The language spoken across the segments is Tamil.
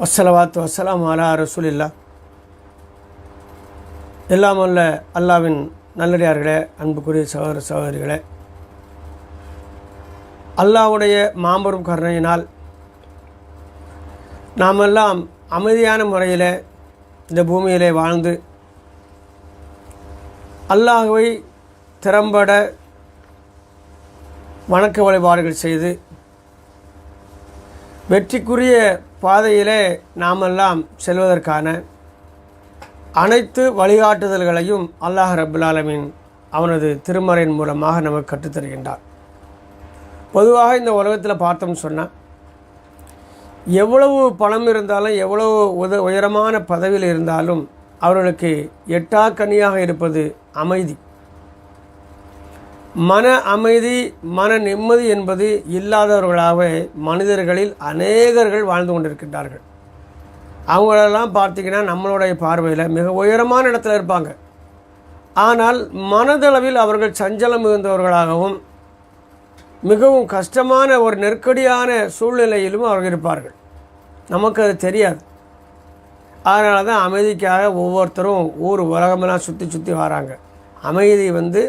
வசலவாத்து வசலாம் அலா ரசூலில்லா எல்லாம் வல்ல அல்லாவின் நல்லடியார்களே அன்புக்குரிய சகோதர சகோதரிகளே. அல்லாவுடைய மாபெரும் கருணையினால் நாமெல்லாம் அமைதியான முறையில் இந்த பூமியிலே வாழ்ந்து அல்லாஹுவை திறம்பட வணக்க வழிபாடுகள் செய்து வெற்றிக்குரிய பாதையிலே நாமெல்லாம் செல்வதற்கான அனைத்து வழிகாட்டுதல்களையும் அல்லாஹ் ரபுல் அவனது திருமறையின் மூலமாக நமக்கு கற்றுத்தருகின்றார். பொதுவாக இந்த உலகத்தில் பார்த்தோம்னு சொன்னால் எவ்வளவு பணம் இருந்தாலும் எவ்வளவு உத உயரமான பதவியில் இருந்தாலும் அவர்களுக்கு எட்டாக்கனியாக இருப்பது அமைதி. மன அமைதி மன நிம்மதி என்பது இல்லாதவர்களாகவே மனிதர்களில் அநேகர்கள் வாழ்ந்து கொண்டிருக்கின்றார்கள். அவங்களெல்லாம் பார்த்தீங்கன்னா நம்மளுடைய பார்வையில் மிக உயரமான இடத்துல இருப்பாங்க. ஆனால் மனதளவில் அவர்கள் சஞ்சலம் மிகுந்தவர்களாகவும் மிகவும் கஷ்டமான ஒரு நெருக்கடியான சூழ்நிலையிலும் அவர்கள் இருப்பார்கள். நமக்கு அது தெரியாது. அதனால தான் அமைதிக்காக ஒவ்வொருத்தரும் ஊர் உலகமெல்லாம் சுற்றி சுற்றி வராங்க. அமைதி வந்து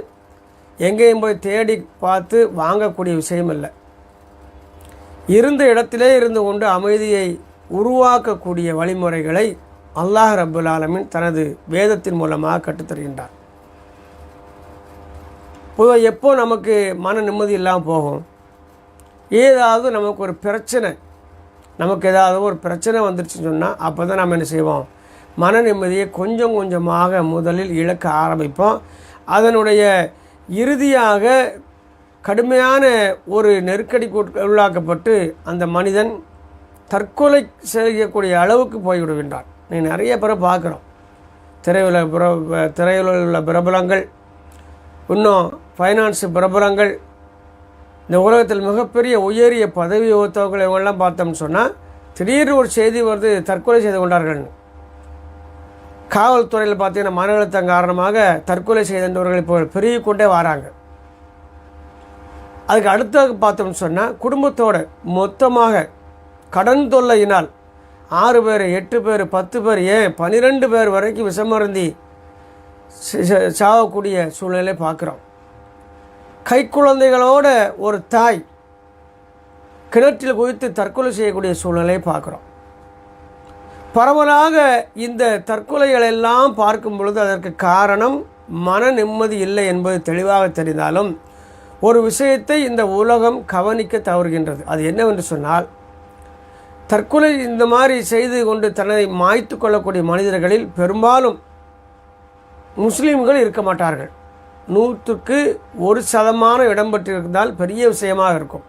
எங்கேயும் போய் தேடி பார்த்து வாங்கக்கூடிய விஷயம் இல்லை இருந்த இடத்திலே இருந்து கொண்டு அமைதியை உருவாக்கக்கூடிய வழிமுறைகளை அல்லாஹ் ரபுல் ஆலமின் தனது வேதத்தின் மூலமாக கற்றுத்தருகின்றார். பொதுவாக எப்போ நமக்கு மன நிம்மதி இல்லாமல் போகும்? ஏதாவது நமக்கு ஒரு பிரச்சனை நமக்கு ஏதாவது ஒரு பிரச்சனை வந்துருச்சுன்னு சொன்னால் அப்போ தான் நம்ம என்ன செய்வோம்? மன நிம்மதியை கொஞ்சம் கொஞ்சமாக முதலில் இழக்க ஆரம்பிப்போம். அதனுடைய இறுதியாக கடுமையான ஒரு நெருக்கடிக்கு உள்ளாக்கப்பட்டு அந்த மனிதன் தற்கொலை செய்யக்கூடிய அளவுக்கு போய்விடுகின்றான். நீ நிறைய பேரை பார்க்குறோம். திரையுல பிர திரையுல உள்ள பிரபலங்கள் இன்னும் ஃபைனான்ஸ் பிரபலங்கள் இந்த உலகத்தில் மிகப்பெரிய உயரிய பதவி ஒத்தவங்களை இவங்கெல்லாம் பார்த்தோம்னு சொன்னால் திடீர்னு ஒரு செய்தி வருது தற்கொலை செய்து கொண்டார்கள்னு. காவல்துறையில் பார்த்தீங்கன்னா மன அழுத்தம் காரணமாக தற்கொலை செய்தவர்கள் இப்போ பெருகி கொண்டே வராங்க. அதுக்கு அடுத்தது பார்த்தோம்னு சொன்னால் குடும்பத்தோட மொத்தமாக கடன் தொல்லையினால் ஆறு பேர் எட்டு பேர் பத்து பேர் ஏன் பன்னிரெண்டு பேர் வரைக்கும் விஷமருந்தி சாகக்கூடிய சூழ்நிலை பார்க்குறோம். கை குழந்தைகளோட ஒரு தாய் கிணற்றில் குதித்து தற்கொலை செய்யக்கூடிய சூழ்நிலையை பார்க்குறோம். பரவலாக இந்த தற்கொலைகள் எல்லாம் பார்க்கும் பொழுது அதற்கு காரணம் மன நிம்மதி இல்லை என்பது தெளிவாக தெரிந்தாலும் ஒரு விஷயத்தை இந்த உலகம் கவனிக்க தவறுகின்றது. அது என்னவென்று சொன்னால் தற்கொலை இந்த மாதிரி செய்து கொண்டு தன்னை மாய்த்து கொள்ளக்கூடிய மனிதர்களில் பெரும்பாலும் முஸ்லீம்கள் இருக்க மாட்டார்கள். நூற்றுக்கு ஒரு சதமான இடம் பெற்றிருந்தால் பெரிய விஷயமாக இருக்கும்.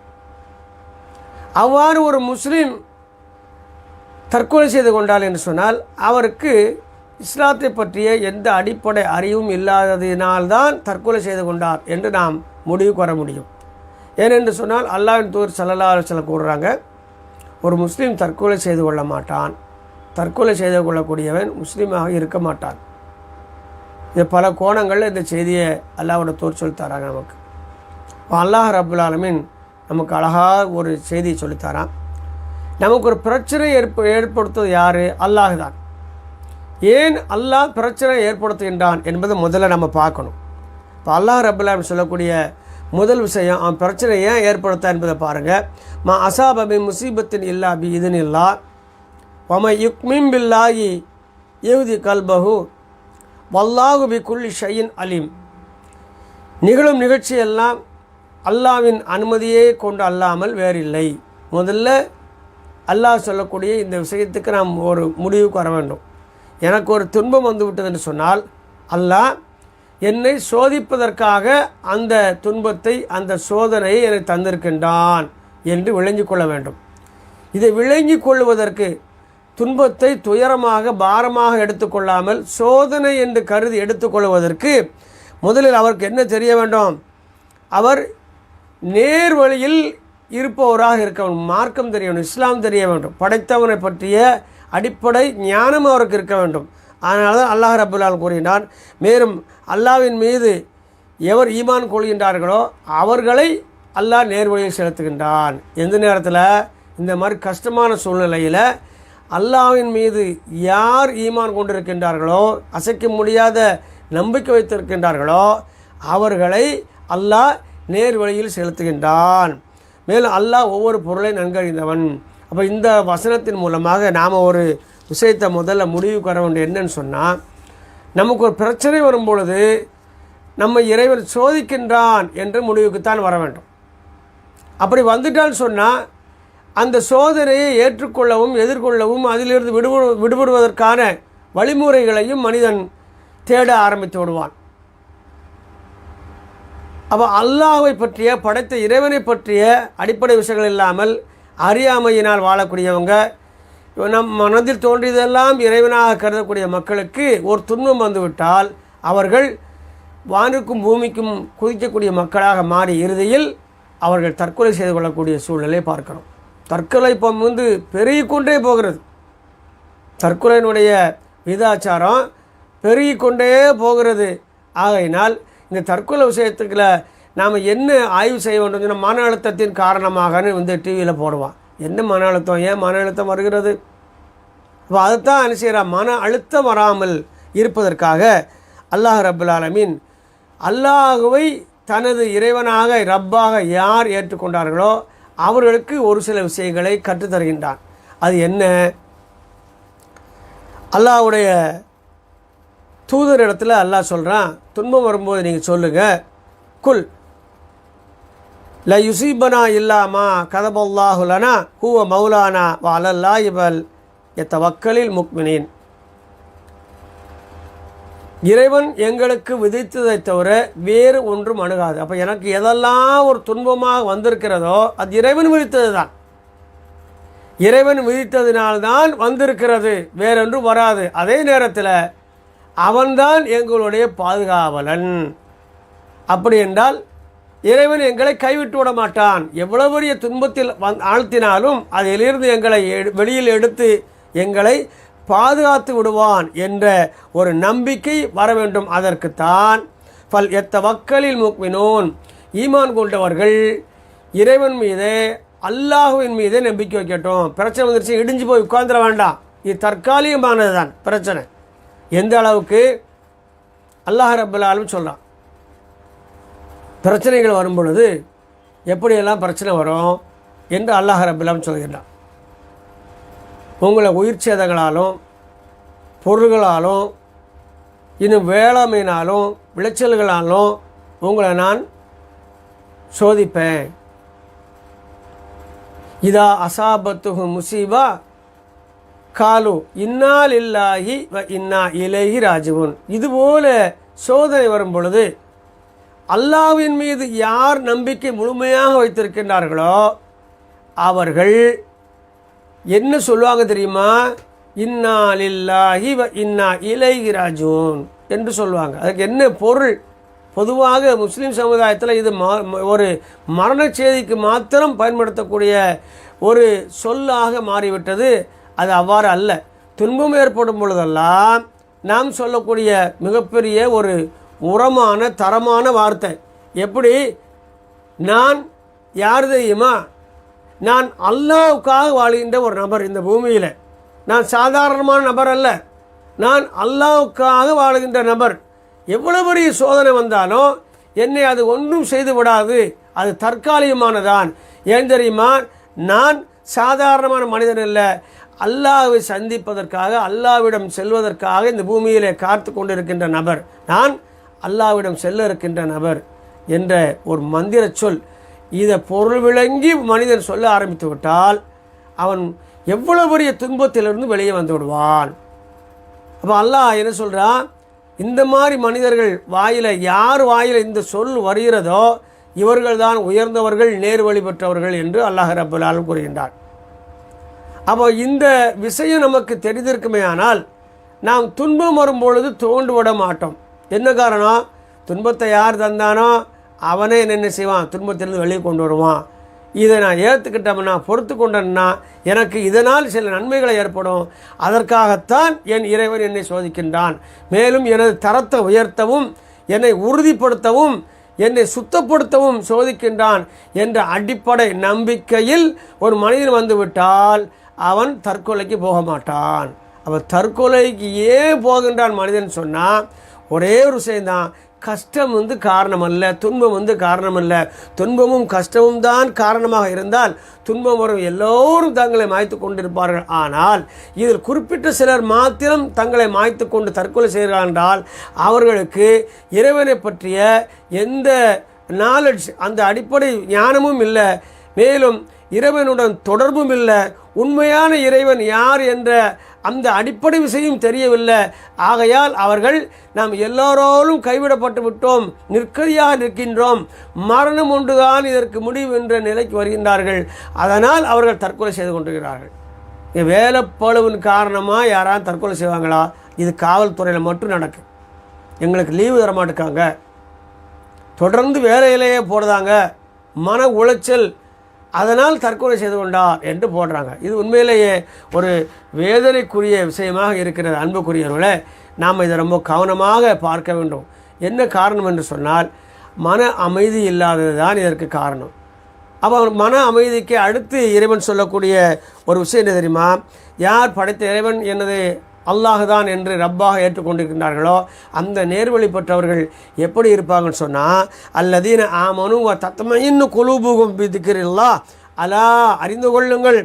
அவ்வாறு ஒரு முஸ்லீம் தற்கொலை செய்து கொண்டார் என்று சொன்னால் அவருக்கு இஸ்லாத்தை பற்றிய எந்த அடிப்படை அறிவும் இல்லாததினால்தான் தற்கொலை செய்து கொண்டார் என்று நாம் முடிவு வர முடியும். ஏனென்று சொன்னால் அல்லாவின் தூர் சல்லல்லா சில கூறுறாங்க ஒரு முஸ்லீம் தற்கொலை செய்து கொள்ள மாட்டான். தற்கொலை செய்து கொள்ளக்கூடியவன் முஸ்லீமாக இருக்க மாட்டான். இது பல கோணங்களில் இந்த செய்தியை அல்லாவோட தூர் சொல்லித்தராங்க நமக்கு. அல்லாஹ் ரபுல் ஆலமின் நமக்கு அழகாக ஒரு செய்தியை சொல்லித்தரான் நமக்கு ஒரு பிரச்சனை ஏற்ப ஏற்படுத்துவது யார்? அல்லாஹ் தான் ஏன் அல்லாஹ் பிரச்சனை ஏற்படுத்துகின்றான் என்பதை முதல்ல நம்ம பார்க்கணும். இப்போ அல்லாஹ் ரபுல்லாம் சொல்லக்கூடிய முதல் விஷயம் அவன் பிரச்சனை ஏன் ஏற்படுத்தா என்பதை பாருங்கள் மா அசாபபி முசீபத்தின் இல்லா பி இதுன்னு இல்லா ஒம யுக்மிம் பில்லாகி யூதி கல்பஹு. வல்லாகு பி குல்லி ஷையின் அலீம். நிகழும் நிகழ்ச்சியெல்லாம் அல்லாவின் அனுமதியே கொண்டு அல்லாமல் வேறில்லை. முதல்ல அல்லாஹ் சொல்லக்கூடிய இந்த விஷயத்துக்கு நாம் ஒரு முடிவுக்கு வர வேண்டும். எனக்கு ஒரு துன்பம் வந்து விட்டதுன்னு சொன்னால் அல்லாஹ் என்னை சோதிப்பதற்காக அந்த துன்பத்தை அந்த சோதனையை எனக்கு தந்திருக்கின்றான் என்று விளங்கி கொள்ள வேண்டும். இதை விளங்கி கொள்வதற்கு துன்பத்தை துயரமாக பாரமாக எடுத்துக்கொள்ளாமல் சோதனை என்று கருதி எடுத்துக்கொள்வதற்கு முதலில் அவருக்கு என்ன தெரிய வேண்டும்? அவர் நேர் வழியில் இருப்பவராக இருக்கவன் மார்க்கம் தெரிய வேண்டும் இஸ்லாம் தெரிய வேண்டும். படைத்தவனை பற்றிய அடிப்படை ஞானம் அவருக்கு இருக்க வேண்டும். அதனால தான் அல்லாஹ் ரபுல்லால் கூறினான் மேலும் அல்லாவின் மீது எவர் ஈமான் கொள்கின்றார்களோ அவர்களை அல்லாஹ் நேர்வழியில் செலுத்துகின்றான். எந்த நேரத்தில்? இந்த மாதிரி கஷ்டமான சூழ்நிலையில் அல்லாவின் மீது யார் ஈமான் கொண்டிருக்கின்றார்களோ அசைக்க முடியாத நம்பிக்கை வைத்திருக்கின்றார்களோ அவர்களை அல்லாஹ் நேர் வழியில் செலுத்துகின்றான். மேலும் அல்லாஹ் ஒவ்வொரு பொருளை நன்கறிந்தவன். அப்போ இந்த வசனத்தின் மூலமாக நாம் ஒரு விஷயத்தை முதல்ல முடிவுக்கு வர வேண்டிய என்னன்னு சொன்னால் நமக்கு ஒரு பிரச்சனை வரும் பொழுது நம்ம இறைவன் சோதிக்கின்றான் என்று முடிவுக்குத்தான் வர வேண்டும். அப்படி வந்துட்டான்னு சொன்னால் அந்த சோதனையை ஏற்றுக்கொள்ளவும் எதிர்கொள்ளவும் அதிலிருந்து விடுபடு விடுபடுவதற்கான வழிமுறைகளையும் மனிதன் தேட ஆரம்பித்து விடுவான். அப்போ அல்லாஹ்வை பற்றிய படைத்த இறைவனை பற்றிய அடிப்படை விஷயங்கள் இல்லாமல் அறியாமையினால் வாழக்கூடியவங்க நம் மனதில் தோன்றியதெல்லாம் இறைவனாக கருதக்கூடிய மக்களுக்கு ஒரு துன்பம் வந்துவிட்டால் அவர்கள் வானுக்கும் பூமிக்கும் குதிக்கக்கூடிய மக்களாக மாறி இறுதியில் அவர்கள் தற்கொலை செய்து கொள்ளக்கூடிய சூழ்நிலை பார்க்கிறோம். தற்கொலை இப்போ வந்து பெருகிக்கொண்டே போகிறது. தற்கொலையினுடைய விதாச்சாரம் பெருகிக்கொண்டே போகிறது. ஆகையினால் இந்த தற்கொலை விஷயத்துக்குள்ள நாம் என்ன ஆய்வு செய்ய வேண்டும் சொன்னால் மன அழுத்தத்தின் காரணமாகன்னு வந்து டிவியில் போடுவான். என்ன மன அழுத்தம்? ஏன் மன அழுத்தம் வருகிறது? அப்போ அதைத்தான் என்ன மன அழுத்தம் வராமல் இருப்பதற்காக அல்லாஹ் ரபுல் ஆலமீன் அல்லாஹுவை தனது இறைவனாக ரப்பாக யார் ஏற்றுக்கொண்டார்களோ அவர்களுக்கு ஒரு சில விஷயங்களை கற்றுத்தருகின்றான். அது என்ன? அல்லாஹ்வுடைய தூதர் இடத்துல அல்லாஹ் சொல்கிறான் துன்பம் வரும்போது நீங்கள் சொல்லுங்கள் குல். ல யுசீபனா இல்லாமா கதபல்லாஹுலனா ஹூவ மௌலானா வாலல்லா இவல் எத்த வக்கலில் முக்மினின். இறைவன் எங்களுக்கு விதித்ததை தவிர வேறு ஒன்றும் அணுகாது. அப்போ எனக்கு எதெல்லாம் ஒரு துன்பமாக வந்திருக்கிறதோ அது இறைவன் விதித்தது தான் இறைவன் விதித்ததினால்தான் வந்திருக்கிறது வேறொன்றும் வராது. அதே நேரத்தில் அவன்தான் எங்களுடைய பாதுகாவலன். அப்படி என்றால் இறைவன் எங்களை கைவிட்டு விட மாட்டான். எவ்வளவு பெரிய துன்பத்தில் வந் ஆழ்த்தினாலும் அதிலிருந்து எங்களை எடு- வெளியில் எடுத்து எங்களை பாதுகாத்து விடுவான் என்ற ஒரு நம்பிக்கை வர வேண்டும் அதற்குத்தான். பல் எத்த வக்கலில் முக்மினோன். ஈமான் கொண்டவர்கள் இறைவன் மீது அல்லாஹுவின் மீதே நம்பிக்கை வைக்கட்டும். பிரச்சனை வந்துருச்சு இடிஞ்சு போய் உட்கார்ந்துட வேண்டாம். இது தற்காலிகமானது தான் பிரச்சனை. எந்த அளவுக்கு அல்லாஹ் ரபுல்லாலும் சொல்கிறான் பிரச்சனைகள் வரும் பொழுது எப்படியெல்லாம் பிரச்சனை வரும் என்று அல்லாஹ் ரபுல்லாம் சொல்கிறான் உங்களை உயிர் சேதங்களாலும் பொருள்களாலும் இன்னும் வேளாண்மையினாலும் விளைச்சல்களாலும் உங்களை நான் சோதிப்பேன். இதா அசாபத்துகு முசீபா காலு இன்னால் இல்லாஹி வ இன்னா இலேஹி ராஜுவன். இதுபோல சோதனை வரும் பொழுது அல்லாஹ்வின் மீது யார் நம்பிக்கை முழுமையாக வைத்திருக்கின்றார்களோ அவர்கள் என்ன சொல்லுவாங்க தெரியுமா? இன்னா லில்லாஹி வ இன்னா இலைஹி ராஜூன் என்று சொல்லுவாங்க. அதுக்கு என்ன பொருள்? பொதுவாக முஸ்லீம் சமுதாயத்தில் இது மா ஒரு மரண செய்திக்கு மாத்திரம் பயன்படுத்தக்கூடிய ஒரு சொல்லாக மாறிவிட்டது. அது அவ்வாறு அல்ல. துன்பம் ஏற்படும் பொழுதெல்லாம் நாம் சொல்லக்கூடிய மிகப்பெரிய ஒரு உரமான தரமான வார்த்தை. எப்படி? நான் யார் தெரியுமா? நான் அல்லாவுக்காக வாழ்கின்ற ஒரு நபர் இந்த பூமியில். நான் சாதாரணமான நபர் அல்ல. நான் அல்லாவுக்காக வாழுகின்ற நபர். எவ்வளவு பெரிய சோதனை வந்தாலும் என்னை அது ஒன்றும் செய்து விடாது. அது தற்காலிகமானதான். ஏன் தெரியுமா? நான் சாதாரணமான மனிதன் இல்லை அல்லாவை சந்திப்பதற்காக அல்லாஹ்விடம் செல்வதற்காக இந்த பூமியிலே காத்து கொண்டிருக்கின்ற நபர். நான் அல்லாஹ்விடம் செல்ல இருக்கின்ற நபர் என்ற ஒரு மந்திர சொல். இதை பொருள் விளங்கி மனிதன் சொல்ல ஆரம்பித்து விட்டால் அவன் எவ்வளவு பெரிய துன்பத்திலிருந்து வெளியே வந்து விடுவான். அப்போ அல்லாஹ் என்ன சொல்கிறான் இந்த மாதிரி மனிதர்கள் வாயில் யார் வாயில் இந்த சொல் வருகிறதோ இவர்கள் தான் உயர்ந்தவர்கள் நேர் வழி பெற்றவர்கள் என்று அல்லாஹ் ரபுல்லாலும் ஆலம் கூறுகின்றார் அப்போ இந்த விஷயம் நமக்கு தெரிந்திருக்குமே ஆனால் நாம் துன்பம் வரும்பொழுது தோண்டு விட மாட்டோம். என்ன காரணம்? துன்பத்தை யார் தந்தானோ அவனே என்ன செய்வான்? துன்பத்திலிருந்து வெளியே கொண்டு வருவான். இதை நான் ஏற்றுக்கிட்டோம்னா பொறுத்து கொண்டேன்னா எனக்கு இதனால் சில நன்மைகளை ஏற்படும். அதற்காகத்தான் என் இறைவன் என்னை சோதிக்கின்றான். மேலும் எனது தரத்தை உயர்த்தவும் என்னை உறுதிப்படுத்தவும் என்னை சுத்தப்படுத்தவும் சோதிக்கின்றான் என்ற அடிப்படை நம்பிக்கையில் ஒரு மனிதன் வந்துவிட்டால் அவன் தற்கொலைக்கு போக மாட்டான். அவன் தற்கொலைக்கு ஏன் போகின்றான் மனிதன் சொன்னால் ஒரே ஒரு விஷயந்தான் கஷ்டம் வந்து காரணம் அல்ல துன்பம் வந்து காரணம் அல்ல துன்பமும் கஷ்டமும் தான் காரணமாக இருந்தால் துன்பம் வரும் எல்லோரும் தங்களை மாய்த்து கொண்டிருப்பார்கள். ஆனால் இதில் குறிப்பிட்ட சிலர் மாத்திரம் தங்களை மாய்த்து கொண்டு தற்கொலை செய்கிறார்கள் என்றால் அவர்களுக்கு இறைவனை பற்றிய எந்த நாலெட்ஜ் அந்த அடிப்படை ஞானமும் இல்லை. மேலும் இறைவனுடன் தொடர்பும் இல்லை. உண்மையான இறைவன் யார் என்ற அந்த அடிப்படை விஷயம் தெரியவில்லை. ஆகையால் அவர்கள் நாம் எல்லோரோரும் கைவிடப்பட்டு விட்டோம். நிற்கதியாக நிற்கின்றோம். மரணம் ஒன்றுதான் இதற்கு முடிவு என்ற நிலைக்கு வருகின்றார்கள். அதனால் அவர்கள் தற்கொலை செய்து கொண்டிருக்கிறார்கள். வேலைப்பழுவின் காரணமாக யாராவது தற்கொலை செய்வாங்களா? இது காவல்துறையில் மட்டும் நடக்கும் எங்களுக்கு லீவு தரமாட்டுக்காங்க தொடர்ந்து வேலையிலேயே போடுதாங்க மன உளைச்சல் அதனால் தற்கொலை செய்து கொண்டார் என்று போடுறாங்க. இது உண்மையிலேயே ஒரு வேதனைக்குரிய விஷயமாக இருக்கிறது அன்புக்குரியவர்களை. நாம் இதை ரொம்ப கவனமாக பார்க்க வேண்டும். என்ன காரணம் என்று சொன்னால் மன அமைதி இல்லாதது தான் இதற்கு காரணம். அப்போ மன அமைதிக்கு அடுத்து இறைவன் சொல்லக்கூடிய ஒரு விஷயம் என்ன தெரியுமா? யார் படைத்த இறைவன் எனது அல்லாஹுதான் என்று ரப்பாக ஏற்றுக்கொண்டிருக்கின்றார்களோ அந்த நேர்வழி பெற்றவர்கள் எப்படி இருப்பாங்கன்னு சொன்னால் அல்லதீன ஆமனு தத்தமையின்னு குழுபுகும் திக்கிறில்லா அலா அறிந்து கொள்ளுங்கள்.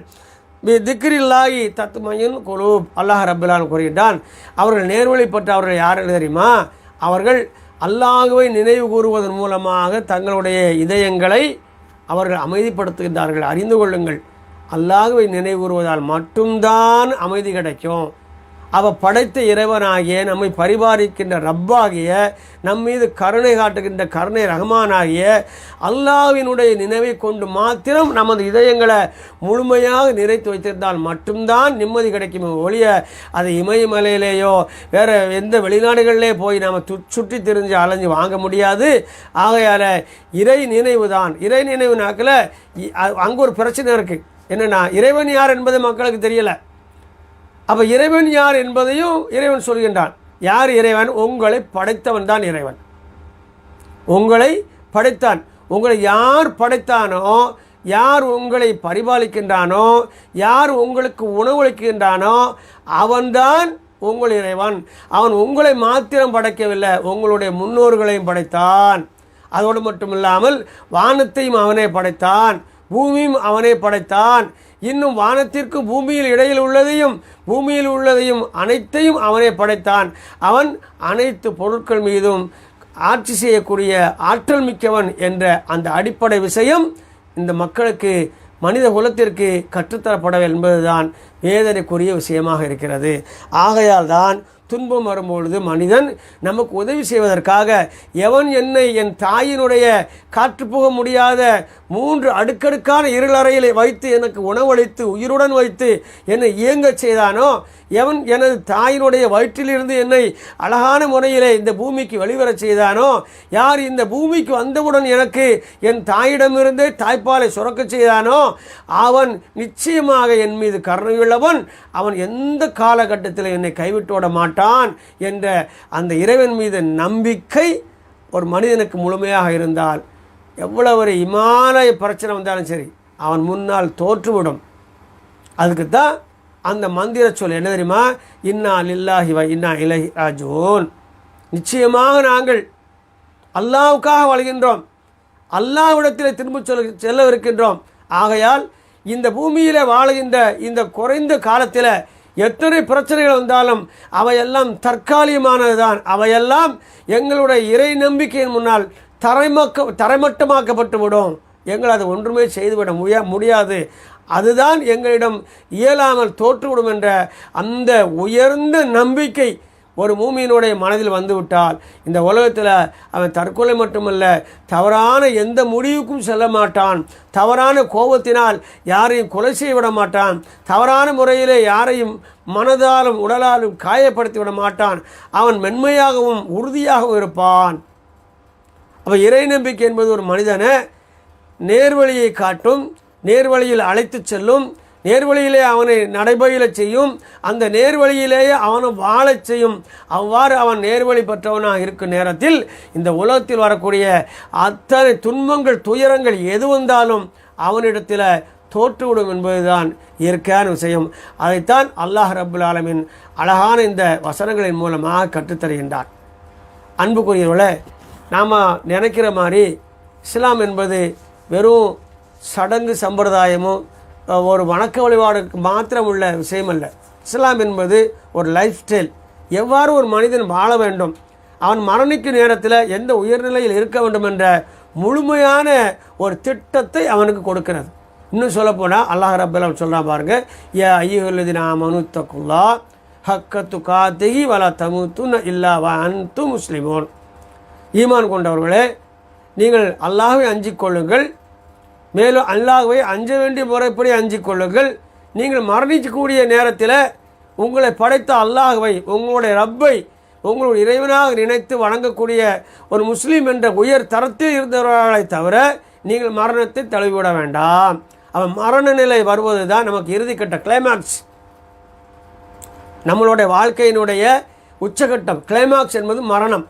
பி திக்ரில்லாகி தத்துமையின் குலூப். அல்லாஹ் ரபுல்லான் கூறுகின்றான். அவர்கள் நேர்வழி பெற்றவர்கள் யார் தெரியுமா? அவர்கள் அல்லாஹுவை நினைவு கூறுவதன் மூலமாக தங்களுடைய இதயங்களை அவர்கள் அமைதிப்படுத்துகின்றார்கள். அறிந்து கொள்ளுங்கள். அல்லாஹுவை நினைவு கூறுவதால் மட்டும்தான் அமைதி கிடைக்கும். அவ படைத்த இறைவனாகிய நம்மை பரிபாலிக்கின்ற ரப்பாகிய நம் மீது கருணை காட்டுகின்ற கருணை ரஹமானாகிய அல்லாவினுடைய நினைவை கொண்டு மாத்திரம் நமது இதயங்களை முழுமையாக நிறைத்து வைத்திருந்தால் மட்டும்தான் நிம்மதி கிடைக்கும் ஒழிய அது இமயமலையிலேயோ வேறு எந்த வெளிநாடுகளிலே போய் நாம் து சுற்றி திரிஞ்சு அலைஞ்சு வாங்க முடியாது. ஆகையால் இறை நினைவு தான். இறை நினைவு நாக்கில் அங்கே ஒரு பிரச்சனை இருக்குது என்னென்னா இறைவன் யார் என்பது மக்களுக்கு தெரியலை. அப்போ இறைவன் யார் என்பதையும் இறைவன் சொல்கின்றான். யார் இறைவன்? உங்களை படைத்தவன் தான் இறைவன். உங்களை படைத்தான். உங்களை யார் படைத்தானோ யார் உங்களை பரிபாலிக்கின்றானோ யார் உங்களுக்கு உணவளிக்கின்றானோ அவன்தான் உங்கள் இறைவன். அவன் உங்களை மாத்திரம் படைக்கவில்லை உங்களுடைய முன்னோர்களையும் படைத்தான். அதோடு மட்டும் இல்லாமல் வானத்தையும் அவனே படைத்தான் பூமியும் அவனே படைத்தான். இன்னும் வானத்திற்கும் பூமியில் இடையில் உள்ளதையும் பூமியில் உள்ளதையும் அனைத்தையும் அவனே படைத்தான். அவன் அனைத்து பொருட்கள் மீதும் ஆட்சி செய்யக்கூடிய ஆற்றல் மிக்கவன் என்ற அந்த அடிப்படை விஷயம் இந்த மக்களுக்கு மனித குலத்திற்கு கற்றுத்தரப்பட என்பதுதான் வேதனைக்குரிய விஷயமாக இருக்கிறது. ஆகையால் தான் துன்பம் வரும்பொழுது மனிதன் நமக்கு உதவி செய்வதற்காக எவன் என்னை என் தாயினுடைய காற்று போக முடியாத மூன்று அடுக்கடுக்கான இருளறையிலே வைத்து எனக்கு உணவளித்து உயிருடன் வைத்து என்னை இயங்கச் செய்தானோ? எவன் எனது தாயினுடைய வயிற்றிலிருந்து என்னை அழகான முறையிலே இந்த பூமிக்கு வெளிவரச் செய்தானோ? யார் இந்த பூமிக்கு வந்தவுடன் எனக்கு என் தாயிடமிருந்தே தாய்ப்பாலை சுரக்கச் செய்தானோ? அவன் நிச்சயமாக என் மீது கருணையுள்ளவன் அவன் எந்த காலகட்டத்தில் என்னை கைவிட்டு விட மாட்டான் என்ற அந்த இறைவன் மீது நம்பிக்கை ஒரு மனிதனுக்கு முழுமையாக இருந்தால் எவ்வளோ ஒரு இமாலய பிரச்சனை வந்தாலும் சரி அவன் முன்னால் தோற்றுவிடும். அதுக்கு தான் அந்த மந்திர சொல் என்ன தெரியுமா? இன்னா லில்லாஹி வ இன்னா இலஹி ராஜோன். நிச்சயமாக நாங்கள் அல்லாவுக்காக வாழ்கின்றோம். அல்லாவிடத்தில் திரும்ப சொல் செல்லவிருக்கின்றோம். ஆகையால் இந்த பூமியில் வாழுகின்ற இந்த குறைந்த காலத்தில் எத்தனை பிரச்சனைகள் வந்தாலும் அவையெல்லாம் தற்காலிகமானது தான் அவையெல்லாம் எங்களுடைய இறை நம்பிக்கையின் முன்னால் தரைமக்க தரைமட்டமாக்கப்பட்டு விடும் எங்கள் அதை ஒன்றுமே செய்துவிட முடியா முடியாது. அதுதான் எங்களிடம் இயலாமல் தோற்றுவிடும் என்ற அந்த உயர்ந்த நம்பிக்கை ஒரு மூமியினுடைய மனதில் வந்துவிட்டால் இந்த உலகத்தில் அவன் தற்கொலை மட்டுமல்ல தவறான எந்த முடிவுக்கும் செல்ல மாட்டான். தவறான கோபத்தினால் யாரையும் கொலை செய்ய விட மாட்டான். தவறான முறையிலே யாரையும் மனதாலும் உடலாலும் காயப்படுத்தி விட மாட்டான். அவன் மென்மையாகவும் உறுதியாகவும் இருப்பான். அப்போ இறை நம்பிக்கை என்பது ஒரு மனிதனை நேர்வழியை காட்டும் நேர்வழியில் அழைத்து செல்லும் நேர்வழியிலே அவனை நடைபயில செய்யும் அந்த நேர்வழியிலேயே அவனை வாழச் செய்யும். அவ்வாறு அவன் நேர்வழி பெற்றவனாக இருக்கும் நேரத்தில் இந்த உலகத்தில் வரக்கூடிய அத்தனை துன்பங்கள் துயரங்கள் எது வந்தாலும் அவனிடத்தில் தோற்றுவிடும் என்பதுதான் இயற்கையான விஷயம். அதைத்தான் அல்லாஹ் ரபுல் ஆலமின் அழகான இந்த வசனங்களின் மூலமாக கற்றுத்தருகின்றார். அன்புக்குரியவர்களே நாம் நினைக்கிற மாதிரி இஸ்லாம் என்பது வெறும் சடங்கு சம்பிரதாயமும் ஒரு வணக்க வழிபாடுக்கு மாத்திரம் உள்ள விஷயம் அல்ல இஸ்லாம் என்பது ஒரு லைஃப் ஸ்டைல் எவ்வாறு ஒரு மனிதன் வாழ வேண்டும்? அவன் மரணிக்கும் நேரத்தில் எந்த உயர்நிலையில் இருக்க வேண்டும் என்ற முழுமையான ஒரு திட்டத்தை அவனுக்கு கொடுக்கிறது. இன்னும் சொல்லப்போனால் அல்லாஹ் ரப்பலாம் சொல்கிறான் பாருங்க ஏ ஐயுல்லதி நாமனு தக்குல்லா ஹக்கத்து காத்திகி வலா தமுத்துன்னு இல்லா வ அன்து முஸ்லிமோன். ஈமான் கொண்டவர்களே நீங்கள் அல்லாஹை அஞ்சிக் கொள்ளுங்கள் மேலும் அல்லாஹுவை அஞ்ச வேண்டிய முறைப்படி அஞ்சிக் கொள்ளுங்கள் நீங்கள் மரணிக்கக்கூடிய நேரத்தில் உங்களை படைத்த அல்லாஹுவை உங்களுடைய ரப்பை உங்களுடைய இறைவனாக நினைத்து வணங்கக்கூடிய ஒரு முஸ்லீம் என்ற உயர் தரத்தில் இருந்தவர்களை தவிர நீங்கள் மரணத்தை தழுவிவிட வேண்டாம். அவன் மரண நிலை வருவது தான் நமக்கு இறுதிக்கட்ட கிளைமேக்ஸ் நம்மளுடைய வாழ்க்கையினுடைய உச்சகட்டம் கிளைமாக்ஸ் என்பது மரணம்.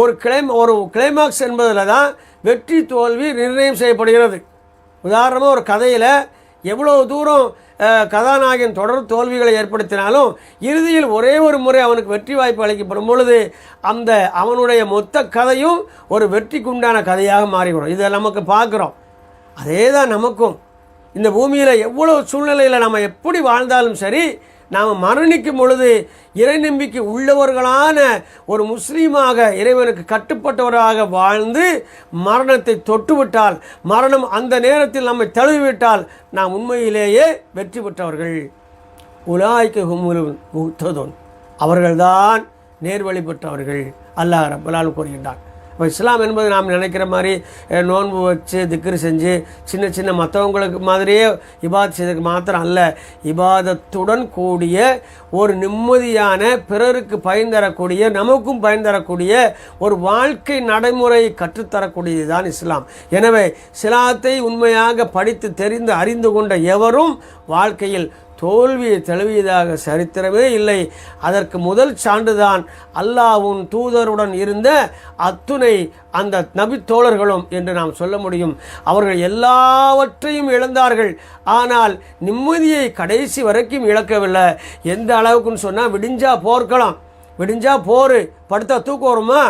ஒரு கிளைம் ஒரு கிளைமாக்ஸ் என்பதில் தான் வெற்றி தோல்வி நிர்ணயம் செய்யப்படுகிறது. உதாரணமாக ஒரு கதையில் எவ்வளோ தூரம் கதாநாயகன் தொடர் தோல்விகளை ஏற்படுத்தினாலும் இறுதியில் ஒரே ஒரு முறை அவனுக்கு வெற்றி வாய்ப்பு அளிக்கப்படும் பொழுது அந்த அவனுடைய மொத்த கதையும் ஒரு வெற்றிக்குண்டான கதையாக மாறிவிடும். இதை நமக்கு பார்க்குறோம். அதே தான் நமக்கும். இந்த பூமியில் எவ்வளோ சூழ்நிலையில் நம்ம எப்படி வாழ்ந்தாலும் சரி நாம் மரணிக்கும் பொழுது இறை நம்பிக்கை உள்ளவர்களான ஒரு முஸ்லீமாக இறைவனுக்கு கட்டுப்பட்டவராக வாழ்ந்து மரணத்தை தொட்டுவிட்டால் மரணம் அந்த நேரத்தில் நம்மை தழுவிவிட்டால் நாம் உண்மையிலேயே வெற்றி பெற்றவர்கள். உலாய்க்கு ஹுமுல் முத்ததோன். அவர்கள்தான் நேர்வழி பெற்றவர்கள். அல்லாஹ் ரப்பலால் கூறுகின்றான். இப்போ இஸ்லாம் என்பது நாம் நினைக்கிற மாதிரி நோன்பு வச்சு திக்ரு செஞ்சு சின்ன சின்ன மற்றவங்களுக்கு மாதிரியே இபாத் செய்ததுக்கு மாத்திரம் அல்ல. இபாதத்துடன் கூடிய ஒரு நிம்மதியான பிறருக்கு பயன் தரக்கூடிய நமக்கும் பயன் தரக்கூடிய ஒரு வாழ்க்கை நடைமுறையை கற்றுத்தரக்கூடியது தான் இஸ்லாம். எனவே சிலாத்தை உண்மையாக படித்து தெரிந்து அறிந்து கொண்ட எவரும் வாழ்க்கையில் தோல்வியை தழுவியதாக சரித்திரமே இல்லை. அதற்கு முதல் சான்றுதான் அல்லாஹ்வும் தூதருடன் இருந்த அத்துணை அந்த நபி தோழர்களும் என்று நாம் சொல்ல முடியும். அவர்கள் எல்லாவற்றையும் இழந்தார்கள். ஆனால் நிம்மதியை கடைசி வரைக்கும் இழக்கவில்லை. எந்த அளவுக்குன்னு சொன்னால் விடிஞ்சா போர்க்கலாம். விடிஞ்சா போர். படுத்தா தூக்கம் வருமா?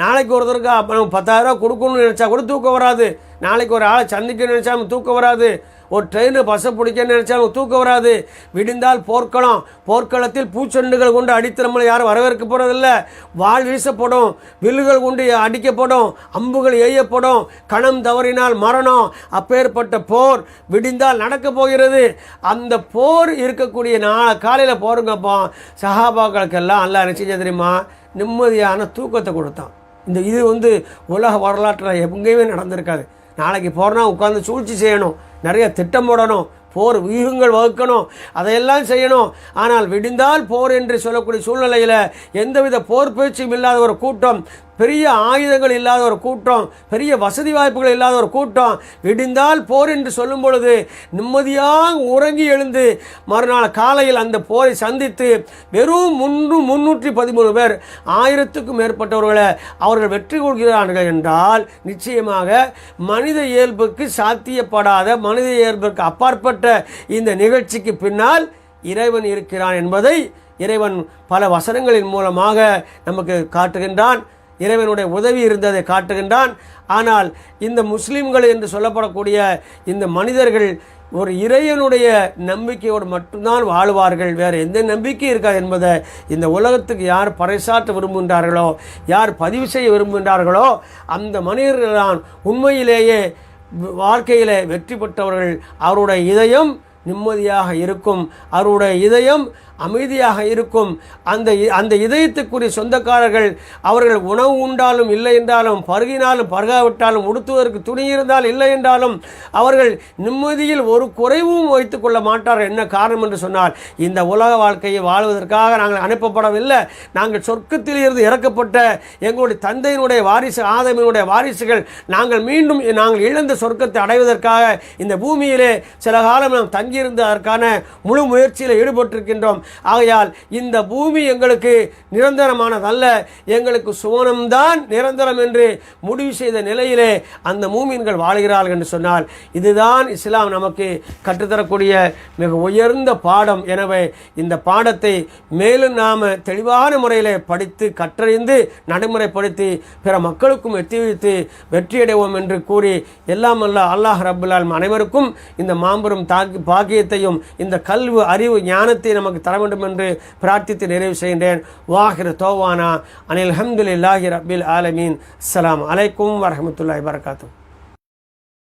நாளைக்கு ஒருத்தருக்கு பத்தாயிரரூவா கொடுக்கணும்னு நினச்சா கூட தூக்கம் வராது. நாளைக்கு ஒரு ஆளை சந்திக்கணும்னு நினச்சா தூக்கம் வராது. ஒரு ட்ரெயினு பஸ்ஸை பிடிக்கன்னு நினச்சா நமக்கு தூக்கம் வராது. விடிந்தால் போர்க்களம். போர்க்களத்தில் பூச்செண்டுகள் கொண்டு அடித்து நம்மளை யாரும் வரவேற்க போகிறதில்ல வாள் வீசப்படும். வில்லுகள் கொண்டு அடிக்கப்படும். அம்புகள் எய்யப்படும். கணம் தவறினால் மரணம். அப்பேற்பட்ட போர் விடிந்தால் நடக்க போகிறது. அந்த போர் இருக்கக்கூடிய நாளை காலையில் போருங்கப்போ. சஹாபாக்களுக்கெல்லாம் எல்லாம் என்ன தெரியுமா? நிம்மதியான தூக்கத்தை கொடுத்தான். இந்த இது வந்து உலக வரலாற்றில் எங்கேயுமே நடந்திருக்காது. நாளைக்கு போகிறனா உட்காந்து சூழ்ச்சி செய்யணும். நிறைய திட்டம் போடணும். போர் வியூகங்கள் வகுக்கணும். அதையெல்லாம் செய்யணும். ஆனால் விடிந்தால் போர் என்று சொல்லக்கூடிய சூழ்நிலையில் எந்தவித போர் பேச்சும் இல்லாத ஒரு கூட்டம் பெரிய ஆயுதங்கள் இல்லாத ஒரு கூட்டம் பெரிய வசதி வாய்ப்புகள் இல்லாத ஒரு கூட்டம். விடிந்தால் போர் என்று சொல்லும் பொழுது நிம்மதியாக உறங்கி எழுந்து மறுநாள் காலையில் அந்த போரை சந்தித்து வெறும் முன்னூ முன்னூற்றி பதிமூணு பேர் ஆயிரத்துக்கும் மேற்பட்டவர்களை அவர்கள் வெற்றி கொள்கிறார்கள் என்றால் நிச்சயமாக மனித இயல்புக்கு சாத்தியப்படாத மனித இயல்புக்கு அப்பாற்பட்ட இந்த நிகழ்ச்சிக்கு பின்னால் இறைவன் இருக்கிறான் என்பதை இறைவன் பல வசனங்களின் மூலமாக நமக்கு காட்டுகின்றான். இறைவனுடைய உதவி இருந்ததை காட்டுகின்றான். ஆனால் இந்த முஸ்லீம்கள் என்று சொல்லப்படக்கூடிய இந்த மனிதர்கள் ஒரு இறைவனுடைய நம்பிக்கையோடு மட்டும்தான் வாழ்வார்கள். வேறு எந்த நம்பிக்கையும் இருக்காது என்பதை இந்த உலகத்துக்கு யார் பறைசாற்ற விரும்புகின்றார்களோ யார் பதிவு செய்ய விரும்புகின்றார்களோ அந்த மனிதர்கள் தான் உண்மையிலேயே வாழ்க்கையில் வெற்றி பெற்றவர்கள். அவருடைய இதயம் நிம்மதியாக இருக்கும். அவருடைய இதயம் அமைதியாக இருக்கும். அந்த அந்த இதயத்துக்குரிய சொந்தக்காரர்கள் அவர்கள் உணவு உண்டாலும் இல்லை என்றாலும் பருகினாலும் பருகாவிட்டாலும் உடுத்துவதற்கு துணி இருந்தால் இல்லை என்றாலும் அவர்கள் நிம்மதியில் ஒரு குறைவும் வைத்துக் கொள்ள மாட்டார்கள். என்ன காரணம் என்று சொன்னால் இந்த உலக வாழ்க்கையை வாழ்வதற்காக நாங்கள் அனுப்பப்படவில்லை. நாங்கள் சொர்க்கத்தில் இருந்து இறக்கப்பட்ட எங்களுடைய தந்தையினுடைய வாரிசு ஆதமினுடைய வாரிசுகள் நாங்கள் மீண்டும் நாங்கள் இழந்த சொர்க்கத்தை அடைவதற்காக இந்த பூமியிலே சில காலம் நாம் தங்கியிருந்ததற்கான முழு முயற்சியில் ஈடுபட்டிருக்கின்றோம். ஆகையால் இந்த பூமி எங்களுக்கு நிரந்தரமானதல்ல. எங்களுக்கு சுவனம்தான் நிரந்தரம் என்று முடிவு செய்த நிலையிலே அந்த மூமின்கள் வாழ்கிறார்கள் என்று சொன்னால் இதுதான் இஸ்லாம் நமக்கு கற்றுத்தரக்கூடிய மிக உயர்ந்த பாடம். எனவே இந்த பாடத்தை மேலும் நாம் தெளிவான முறையில் படித்து கற்றறிந்து நடைமுறைப்படுத்தி பிற மக்களுக்கும் எத்தி வைத்து வெற்றியடைவோம் என்று கூறி எல்லாம் அல்ல அல்லாஹ் ரபுல்லால் அனைவருக்கும் இந்த மாம்பெரும் தாக்கி பாக்கியத்தையும் இந்த கல்வி அறிவு ஞானத்தை நமக்கு தர வேண்டும் என்று பிரார்த்தித்து நிறைவு செய்கின்றேன். வாஹிர தோவானா அனில் அஹமதுல்லாஹி ரபில் ஆலமீன். அஸ்லாம் அலைக்கும் வரஹ்மத்துல்லாஹி வரகாத்துஹு